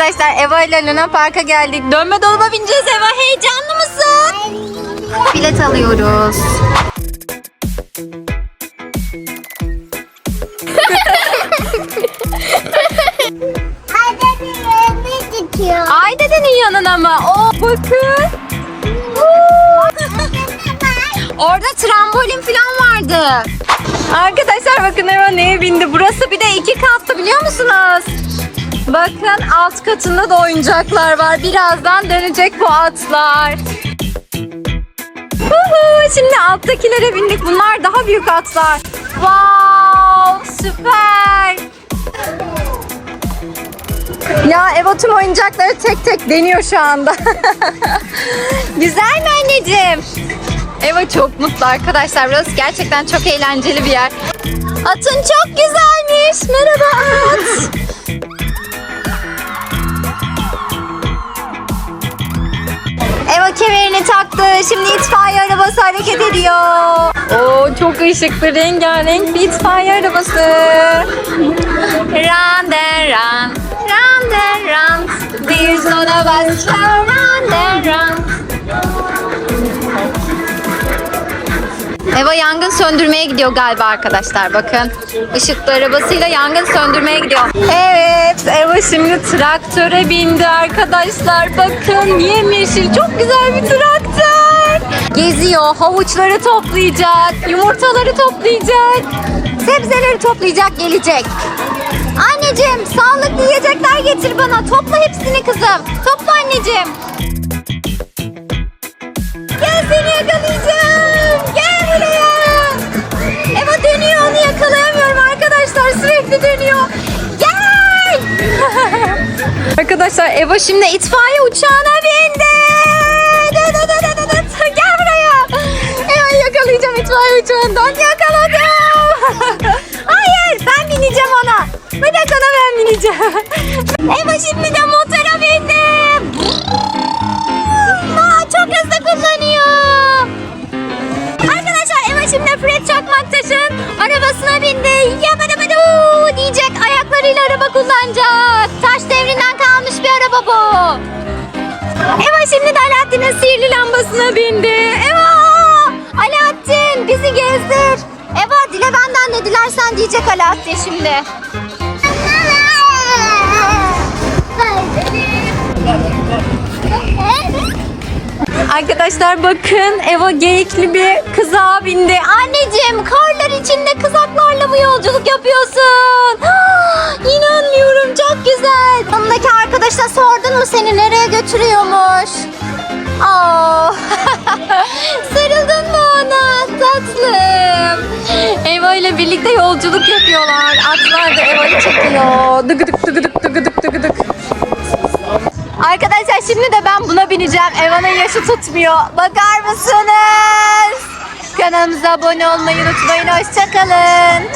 Arkadaşlar Eva ile Luna Park'a geldik. Dönme dolaba bineceğiz Eva. Heyecanlı mısın? Bilet alıyoruz. Ay dedenin yanına mı? Oo, bakın. Orada trambolin falan vardı. Arkadaşlar bakın Eva neye bindi. Burası bir de iki katlı biliyor musunuz? Bakın alt katında da oyuncaklar var. Birazdan dönecek bu atlar. Şimdi alttakilere bindik. Bunlar daha büyük atlar. Wow, süper. Ya Eva tüm oyuncakları tek tek deniyor şu anda. Güzel mi anneciğim? Eva çok mutlu arkadaşlar. Burası gerçekten çok eğlenceli bir yer. Atın çok güzelmiş. Merhaba at. Taktı. Şimdi itfaiye arabası hareket ediyor. Oo çok ışıklı rengarenk bir itfaiye arabası. Run and run, run and run. One of us run and run. Eva yangın söndürmeye gidiyor galiba arkadaşlar bakın. Işıklı arabasıyla yangın söndürmeye gidiyor. Evet Eva şimdi traktöre bindi arkadaşlar. Bakın yemyeşil çok güzel bir traktör. Geziyor havuçları toplayacak. Yumurtaları toplayacak. Sebzeleri toplayacak gelecek. Anneciğim sağlıklı yiyecekler getir bana. Topla hepsini kızım. Topla anneciğim. Gel seni yakalayacağım. Sürekli dönüyor. Gel. arkadaşlar Eva şimdi itfaiye uçağına bindi. Dı dı dı dı dı. Gel buraya. Eva'yı yakalayacağım itfaiye uçağından. Yakaladım. Hayır ben bineceğim ona. Bırak ona ben bineceğim. Eva şimdi de motora Eva şimdi de Alaaddin'in sihirli lambasına bindi. Eva! Alaaddin bizi gezdir. Eva dile benden ne dilersen diyecek Alaaddin şimdi. Arkadaşlar bakın Eva geyikli bir kızağa bindi. Anneciğim karlar içinde kızaklarla mı yolculuk yapıyorsun? Mu seni nereye götürüyormuş? Aa, sarıldın mı ona tatlım? Eva ile birlikte yolculuk yapıyorlar. Atlar da Eva'yı çekiyor. Dıgıdık dıgıdık dıgıdık dıgıdık. Arkadaşlar şimdi de ben buna bineceğim. Eva'nın yaşı tutmuyor. Bakar mısınız? Kanalımıza abone olmayı unutmayın. Hoşçakalın.